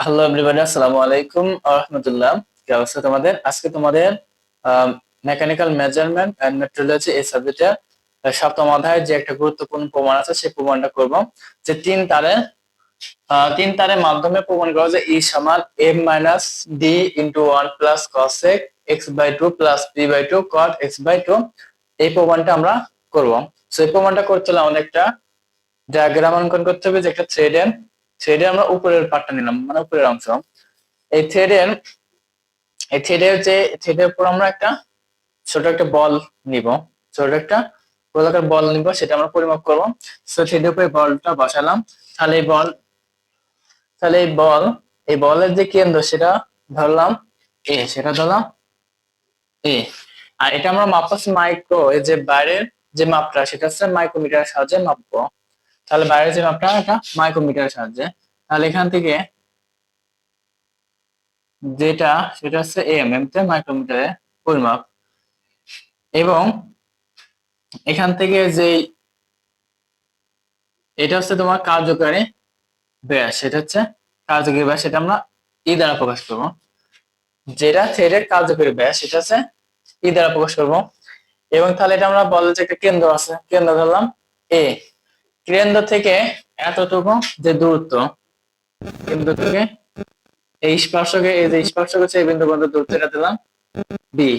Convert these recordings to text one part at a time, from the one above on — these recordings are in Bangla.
হ্যালো এভরিবডি আসসালামু আলাইকুম রহমতুল্লাহ কি অবস্থা তোমাদের আজকে তোমাদের মেকানিক্যাল মেজারমেন্ট এন্ড মেট্রোলজি এই সাবজেক্টের সপ্তম অধ্যায়ে যে একটা গুরুত্বপূর্ণ প্রমাণ আছে সেই প্রমাণটা করব। যে তিন তারে আহ, তিন তারের মাধ্যমে প্রমাণ করা যে ই সমান M minus D into one plus cos X by two plus P by two cot X by two এই প্রমাণটা আমরা করব। সো এই প্রমাণটা করতে হলে আমাদের একটা ডায়াগ্রাম অঙ্কন করতে হবে যে একটা থ্রেডের থ্রেডে আমরা উপরের পার্টটা নিলাম মানে উপরের অংশ। এই থ্রেডের এই থ্রেডের যে থ্রেডের উপর আমরা একটা ছোট একটা বল নিব। ছোট একটা গোলাকার বল নিব, সেটা আমরা পরিমাপ করব। সো থ্রেডের উপরে বলটা বসালাম। তাহলে এই বল তাহলে এই বল এই বলের যে কেন্দ্র, সেটা ধরলাম। এ, সেটা ধরলাম। এ, আর এটা আমরা মাপাচ্ছি মাইক্রো, এই যে বাইরের যে মাপটা, সেটা হচ্ছে মাইক্রোমিটারের সাহায্যে মাপবো। তাহলে বাইরের যে মাপটা এটা মাইক্রোমিটারের সাহায্যে। তাহলে এখান থেকে যেটা, সেটা হচ্ছে এম এম তে মাইক্রোমিটারে পরিমাপ। এবং এখান থেকে যে এটা হচ্ছে তোমার কার্যকারী ব্যাস সেটা হচ্ছে কার্যকরী ব্যাস, সেটা আমরা ই দ্বারা প্রকাশ করব। যেটা থ্রেডের কার্যকরী ব্যাস, সেটা হচ্ছে ই দ্বারা প্রকাশ করব। এবং তাহলে এটা আমরা বলে যে একটা কেন্দ্র আছে, কেন্দ্র ধরলাম এ কেন্দ্র থেকে এতটুকু যে দূরত্ব কেন্দ্র থেকে এই স্পর্শকে, এই যে স্পর্শক হচ্ছে এই বিন্দু পর্যন্ত দূরত্ব এটা দিলাম বি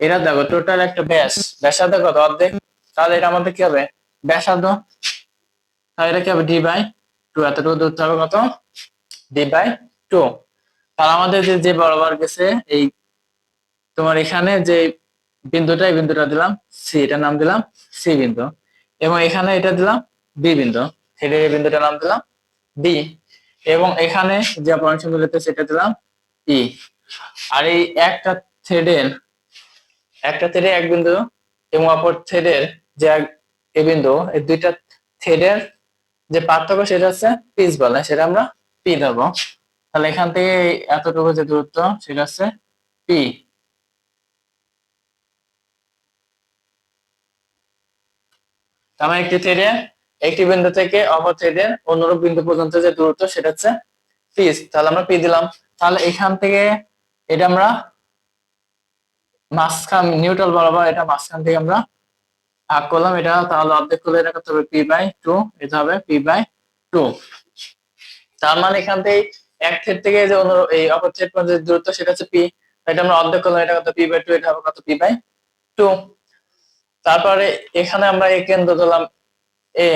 এটা দেখো টোটাল একটা ব্যাস। ব্যাসার্ধ কত? অর্ধেক। তাহলে এটা আমাদের কি হবে? ব্যাসার্ধ। তাহলে এটা কি হবে? ডি বাই টু এতটুকু দূরত্ব হবে কত? ডি বাই টু তাহলে আমাদের যে যে বরাবর গেছে, এই তোমার এখানে যে বিন্দুটা, এই বিন্দুটা দিলাম সি এটা নাম দিলাম সি বিন্দু। এবং এখানে এটা দিলাম বি বিন্দু। থ্রেডের এই নাম দিলাম বি এবং এখানে যে পয়েন্ট মিলেছে সেটা দিলাম ই আর এই একটা থ্রেডের একটা থ্রেডে এক বিন্দু এবং অপর থ্রেডের যে এ বিন্দু, এই দুইটা থ্রেডের যে পার্থক্য সেটা হচ্ছে পিচ বলে, সেটা আমরা পি ধরবো। তাহলে এখান থেকে এতটুকু যে দূরত্ব, সেটা হচ্ছে পি তার মানে একটি থ্রেডে একটি বিন্দু থেকে অপর থ্রেডের অনুরূপ বিন্দু পর্যন্ত যে দূরত্ব, সেটা হচ্ছে পিস তাহলে আমরা পি দিলাম। তাহলে এখান থেকে এটা আমরা মাঝখান নিউট্রাল বরাবর এটা মাঝখান থেকে আমরা ভাগ করলাম। এটা তাহলে অর্ধেক করলে এটা কত হবে? পি বাই টু এটা হবে পি বাই টু তার মানে এখান থেকে এক থ্রেড থেকে যে অনুরূপ, এই অপর থ্রেড পর্যন্ত দূরত্ব, সেটা হচ্ছে পি এটা আমরা অর্ধেক করলাম, এটা কত? পি বাই টু এটা হবে কত? পি বাই টু তারপরে এখানে আমরা এই কেন্দ্র দিলাম এ,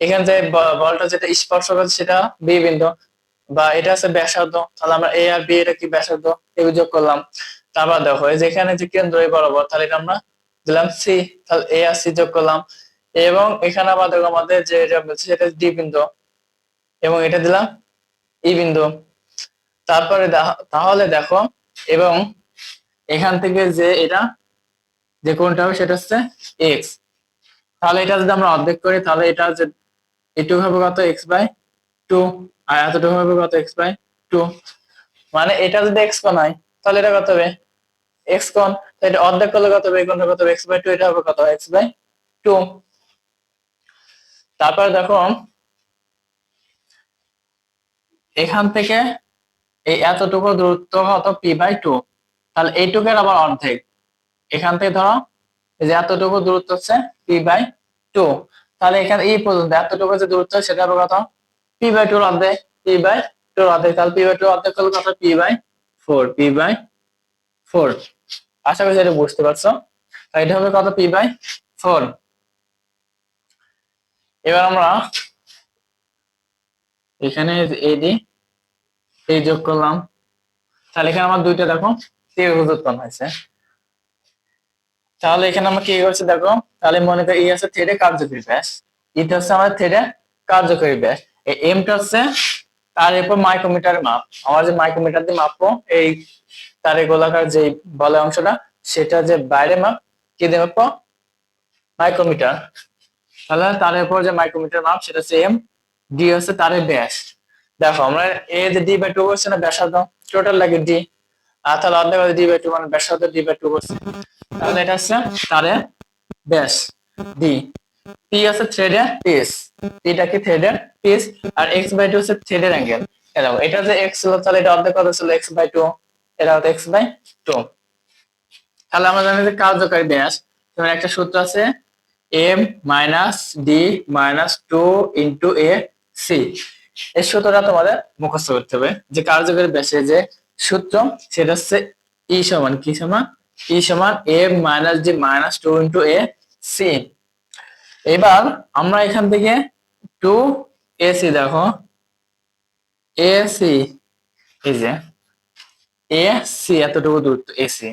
এখানে যে বলটা যেটা স্পর্শ করছে সেটা বি বিন্দু। বা এটা আছে ব্যাসার্ধ, তাহলে আমরা এ আর বি এটা কি ব্যাসার্ধ? এই যোগ করলাম। তারপর দেখো এই যেখানে যে কেন্দ্র এই বরাবর, তাহলে এটা আমরা দিলাম সি তাহলে এ আর সি যোগ করলাম। এবং এখানে আবার দেখো আমাদের যে এটা বলছে সেটা ডি বিন্দু। এবং এটা দিলাম ই বিন্দু। তারপরে তাহলে দেখো, এবং এখান থেকে যে এটা, যে কোনটা হবে সেটা হচ্ছে এক্স তাহলে এটা যদি আমরা অর্ধেক করি, তাহলে এটা যে এটুকু হবে কত এক্স বাই টু আর এতটুকু হবে কত এক্স বাই টু মানে এটা যদি এক্স কোণ হয়, তাহলে এটা কত হবে? এক্স কোণ। তো এটা অর্ধেক করলে কত হবে? কোণটা কত হবে? এক্স বাই টু এটা হবে কত? এক্স বাই টু তারপরে দেখো, এখান থেকে এই এতটুকু দূরত্ব কত? পি বাই টু তাহলে এইটুকের আবার অর্ধেক। এখান থেকে ধরো এই যে এতটুকু দূরত্ব হচ্ছে পি বাই টু তাহলে এখানে এই পর্যন্ত এতটুকু যে দূরত্ব সেটা কত? পি বাই টুর অর্ধেক পি বাই টুর অর্ধেক। তাহলে পি বাই টু অর্ধেক করলে কত? P by four P by four আশা করি এটা বুঝতে পারছ। তাই এটা হবে কত? পি বাই ফোর এবার আমরা এখানে এডি এই যোগ করলাম। তাহলে এখানে আমার দুইটা দেখো ত্রিভুজ উৎপন্ন হয়েছে তাহলে এখানে আমরা কি করছি দেখো? তাহলে মনে করি এই আছে থ্রেডে কার্যকরী ব্যাস। এটা হচ্ছে আমাদের থ্রেডে কার্যকরী ব্যাস। এই এমটা হচ্ছে তার এরপর মাইক্রোমিটারের মাপ। আমার যে মাইক্রোমিটার দিয়ে মাপবো, এই তারে গোলাকার যে বলে অংশটা, সেটা যে বাইরে মাপ, কি দিয়ে মাপবো? মাইক্রোমিটার তাহলে তার এরপর যে মাইক্রোমিটার মাপ, সেটা হচ্ছে এম ডি হচ্ছে তারের ব্যাস। দেখো, আমরা এ যে ডি বাই টু করছে না ব্যাসার্ধ টোটাল লাগে ডি তাহলে অর্ধেক বাই টু মানে টু করছে। তাহলে এটা হচ্ছে তারে ব্যাস পি আছে থ্রেডের পিস কি থ্রেডের পিস আর এক্স বাই টু হচ্ছে থ্রেডের অ্যাঙ্গেল এটা যে এক্স ছিল, তাহলে এটা অর্ধেক কত ছিল এক্স বাই টু এটা হতো এক্স বাই টু তাহলে আমরা জানি যে কার্যকারী ব্যাস তোমার একটা সূত্র আছে M minus D minus two into A C এই সূত্রটা তোমাদের মুখস্থ করতে হবে যে কার্যকারী ব্যাসের যে সূত্র, সেটা হচ্ছে ই সমান কি সমান? ই সমান M minus D minus two into A C এবার আমরা এখান থেকে টু এ সি দেখো। এ সি এই যে এ সি এতটুকু দূরত্ব এসি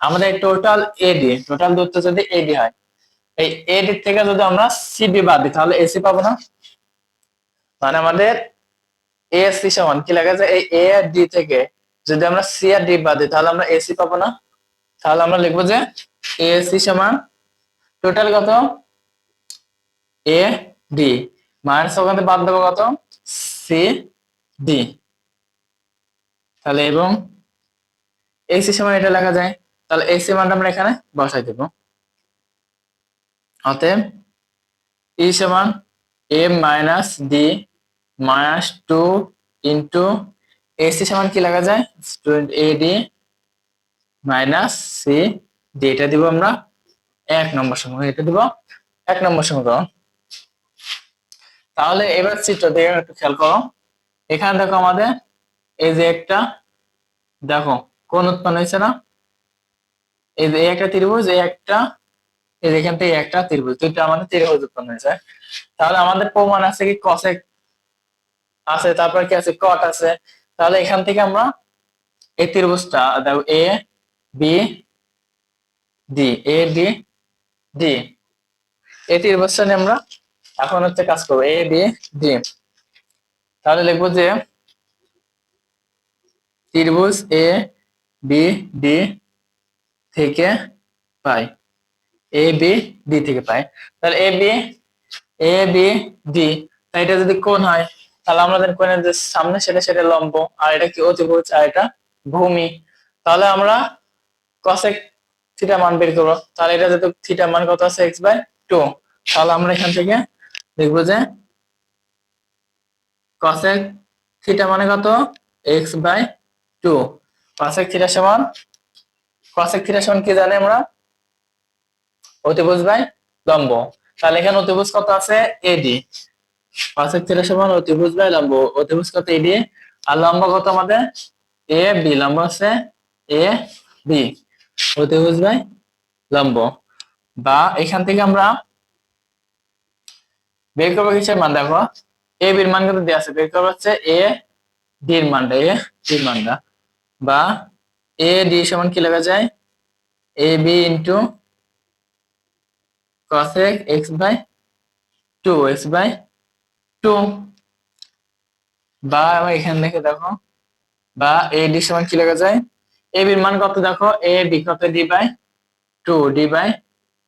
আমাদের টোটাল এডি টোটাল দূরত্ব যদি এডি হয়, এই এডি থেকে যদি আমরা সিবি বাদ দিই, তাহলে এসি পাবো না। মানে আমাদের এসি সমান, কি লেখা যায় এই এ ডি থেকে যদি আমরা সি আর ডি বাদ দিই, তাহলে আমরা এসি পাবো না। তাহলে আমরা লিখব যে এসি সমান টোটাল কত? এ ডি মাইনাস ওখান বাদ দেবো কত? সি ডি তাহলে এবং এসি সমান এটা লেখা যায়। তাহলে এসি মানটা আমরা এখানে বসাই দেব। অতএব ই সমান A minus D minus two into A C সমান কি লেখা যায়? Student A D minus C D এটা দিব আমরা এক নম্বর সমীকরণ, এটা দিব এক নম্বর সমীকরণ। তাহলে এবার চিত্র দিয়ে একটু খেয়াল করো। এখানে দেখো আমাদের এই যে একটা, দেখো, কোন উৎপন্ন হয়েছে না? এই যে একটা ত্রিভুজ, এই একটা, এই যে এখান থেকে একটা ত্রিভুজ, দুইটা আমাদের ত্রিভুজ উৎপন্ন হয়েছে। তাহলে আমাদের প্রমাণ আছে কি কসেক আছে, তারপর কি আছে? কট আছে। তাহলে এখান থেকে আমরা এই ত্রিভুজটা A, B, D, A, D D. এই ত্রিভুজটা নিয়ে আমরা এখন হচ্ছে কাজ করব, এ, বি, ডি। তাহলে লিখব যে ত্রিভুজ এ, বি, ডি থেকে পাই। এ, বি, ডি থেকে পাই। তাহলে A, B A, B, D. এটা যদি কোণ হয়? তাহলে আমাদের কোণের যে সামনে সেটা সেটা লম্ব, আর এটা কি অতিভুজ আর এটা ভূমি। তাহলে আমরা কসেক থিটা মান বের করব। তাহলে এটা যেহেতু থিটা মান কত আছে? এক্স বাই টু তাহলে আমরা এখান থেকে দেখব যে কসেক থিটা মানে কত? X by two cosec theta সমান কসেক থিটা সমান কি জানি আমরা? অতিভুজ বাই লম্ব। তাহলে এখানে অতিভুজ কত আছে? এডি কসেক থিটা সমান অতিভুজ বাই লম্ব। অতিভুজ কত এডি আর লম্ব কত আমাদের? এ বি লম্ব আছে এ বি অতিভুজ বাই লম্ব। বা এখান থেকে আমরা বের করব কিসের মান? দেখো এ বির মান কত দেওয়া আছে। বের করব হচ্ছে এ ডির মানটা এ ডির মানটা। বা এ ডি সমান কি লেখা যায়? A B into cosec x two X by two বা এখান থেকে দেখো। বা এ ডি সমান কি লেখা যায়? এ বির মান কত দেখো? এ বি কত? D by two D by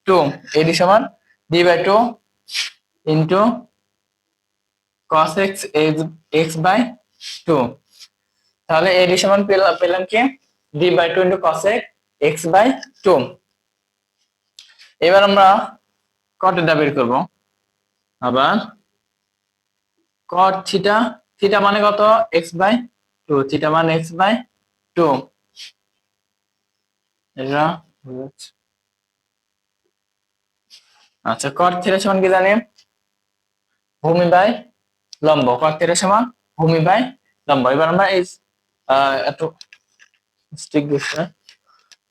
two A D সমান D by two into cos x x by two তাহলে এ ডি সমান পেলাম পেলাম কি? D by two into cos x by two এবার আমরা কটটা বের করব? আবার কট থিটা থিটা মানে কত? x বাই টু থিটা মানে x বাই টু আচ্ছা কট থিটা সমান কি জানি? ভূমি বাই লম্ব। কট থিটা সমান ভূমি বাই লম্ব। এবার আমরা এই এত স্টিক দিচ্ছে।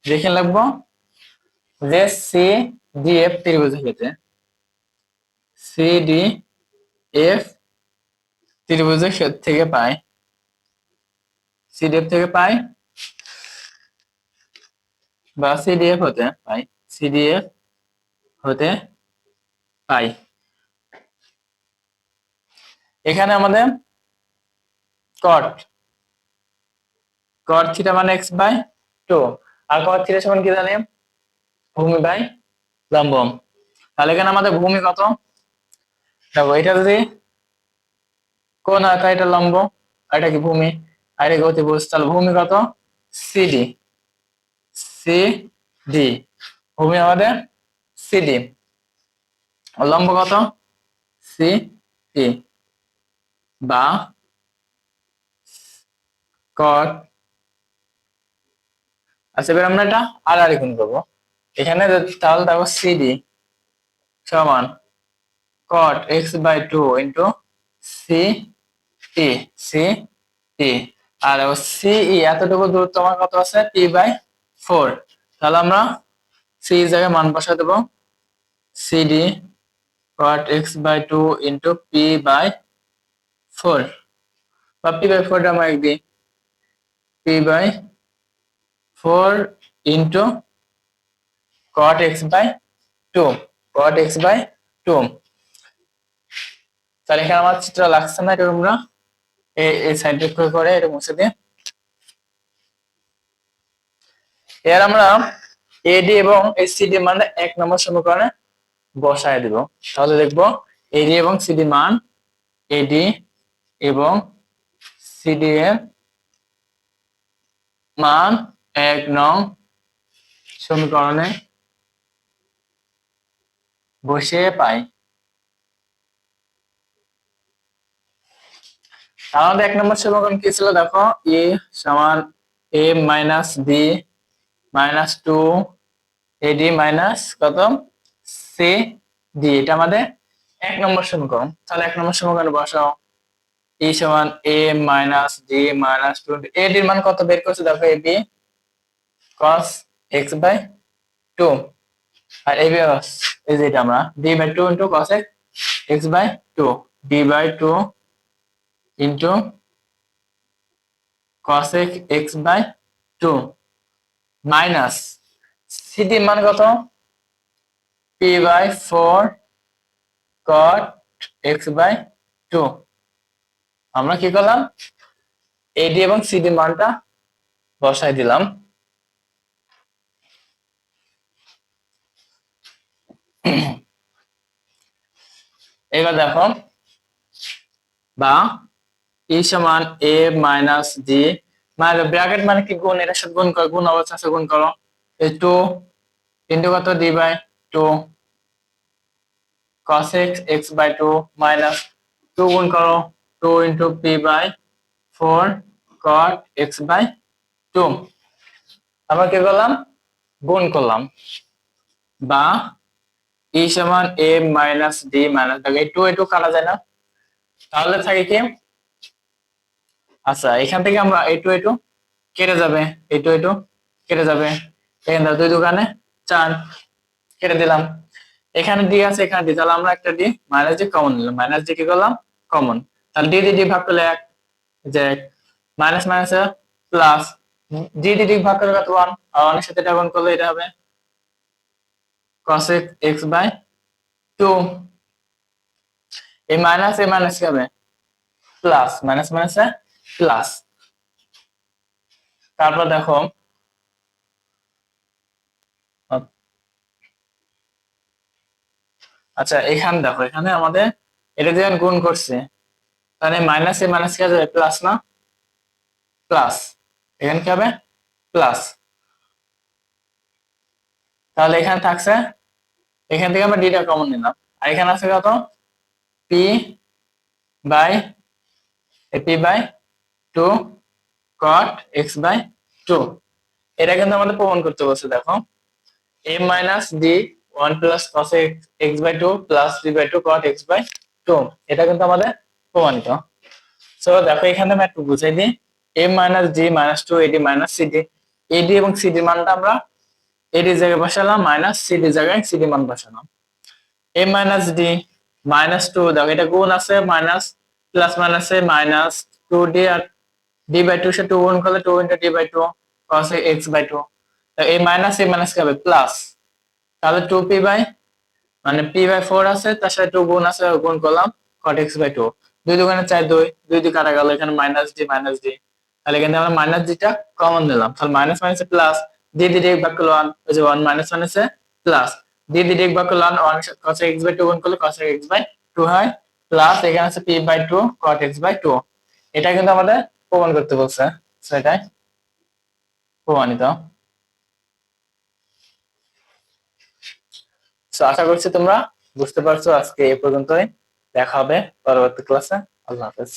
দেখে লাগবো যে সি ডি এফ ত্রিভুজ ক্ষেত্রে। সি ডি এফ ত্রিভুজের থেকে পাই। সিডিএফ থেকে পাই বা সিডিএফ হতে পাই। সিডিএফ হতে পাই। এখানে আমাদের কট কট থিটা মানে এক্স বাই টু আর কট থিটা সমান কি জানি? ভূমি বাই লম্ব তাহলে এখানে আমাদের ভূমি কত? দেখো, এটা যদি কোন আঁকা এটা লম্ব? এটা কি ভূমি? আর এটা অতিভুজ তাহলে ভূমি কত? সিডি সি ডি ভূমি আমাদের সিডি লম্ব কত? সি ডি বা কট আচ্ছা এবার আমরা এটা আর আর গুণ করব। এখানে তাহলে দেখো সিডি সমান cot X by two into C T C T আর সিই এতটুকু দূরত্ব আমার কত আছে? P by four. তাহলে আমরা সি জায়গায় মান বসা দেবো। C D cot X by two into P by four বা পি বাই ফোরটা আমরা দিই। P by four into cot X by two cot X by two তাহলে এখানে আমার চিত্র লাগছে না এটা আমরা এই সাইডে করে এটা মুছে দিয়ে। এর আমরা এডি এবং সিডি মান এক নম্বর সমীকরণে বসায় দিব। তাহলে দেখব এডি এবং সিডি মান এডি এবং সিডি এর মান এক নং সমীকরণে বসিয়ে পাই। আমাদের এক নম্বর সমীকরণ কি ছিল? দেখো, এ সমান A minus B minus two A D minus কত? C D. এটা আমাদের এক নম্বর সমীকরণ। তাহলে এক নম্বর সমীকরণে বসাও। ই সমান A minus D minus two A ডির মান কত বের করছে? দেখো, A B cos x by two. R A B এই যে এটা আমরা D by two into cos x by two. D by two into cos x by two minus CD মান কত? Pi by four cot x by two আমরা কি করলাম? এডি এবং সিডি মানটা বসাই দিলাম। এবার দেখো, বা ই সমান এ মাইনাস ডি মানে ব্র্যাকেট মানে কি গুণ? এটার সাথে গুণ করো গুণ অবস্থা আছে, গুণ করো। এই টু ইন্টু কত D by two cos x x by two minus two গুণ করো two into pi by four cot x by two আমরা কি করলাম? গুণ করলাম। বা ই সমান এ মাইনাস ডি মাইনাস দেখো এই টু এ টু কাটা যায় না। তাহলে থাকে কি? আচ্ছা এখান থেকে আমরা এই টু এই টু কেটে যাবে এই টু এই টু কেটে যাবে। এখান থেকে দুই দোকানে, চার, কেটে দিলাম। এখানে ডি আছে, এখানে ডি তাহলে আমরা একটা ডি মাইনাস ডি কমন নিলাম। মাইনাস ডি কি করলাম? কমন তাহলে ডি ডি ডি ভাগ করলে এক, যে minus minus plus D D D ভাগ করলে কত? ওয়ান আর ওয়ানের সাথে এটা গুণ করলে এটা হবে cos x বাই টু এই মাইনাস এ মাইনাস কি হবে? প্লাস মাইনাস মাইনাস প্লাস তারপর দেখো আচ্ছা এখানে দেখো, এখানে আমাদের এটা দিয়ে গুণ করছে। তাহলে মাইনাস এ মাইনাস কি হবে প্লাস না? প্লাস এখানে কি হবে? প্লাস তাহলে এখানে থাকছে, এখান থেকে আমরা ডিটা কমন নিলাম। আর এখানে আছে কত? Pi by pi by two cot x by two এটা কিন্তু আমাদের প্রমাণ করতে বলছে, দেখো। A minus D one plus cos x by two plus D by two cot x by two এটা কিন্তু আমাদের প্রমাণিত। সো দেখো এখানে আমি একটু বুঝাই দিই। A minus D minus two AD minus CD AD এবং সিডি মানটা আমরা এডি জায়গায় বসালাম মাইনাস সিডি জায়গায় সিডি মান বসালাম। A minus D minus two দেখো এটা গুণ আছে মাইনাস প্লাস মাইনাসে মাইনাস টু ডি আর ডি বাই টু সে টু গুণ করলে two into D by two cos x by two এই মাইনাস এই মাইনাস কি হবে? প্লাস তাহলে টু পি বাই মানে পি বাই ফোর আছে, তার সাথে টু গুণ আছে, গুণ করলাম কট এক্স বাই টু দুই দোকানে চাই দুই দুই দুই কাটা গেল, এখানে মাইনাস ডি মাইনাস ডি তাহলে এখানে আমরা মাইনাস ডিটা কমন নিলাম। তাহলে মাইনাস মাইনাসে প্লাস ডি ডি ডিক বাক করল ওয়ান ওই যে ওয়ান মাইনাস মাইনাসে প্লাস ডি ডি ডিক বাক করল one one cos x by two গুণ করলে কস এক্স বাই টু হয়। প্লাস এখানে আছে pi by two cot x by two এটা কিন্তু আমাদের প্রমাণ করতে বলছে সেটাই প্রমাণিত। আশা করছি তোমরা বুঝতে পারছ, আজকে এ পর্যন্তই। দেখা হবে পরবর্তী ক্লাসে আল্লাহ হাফেজ।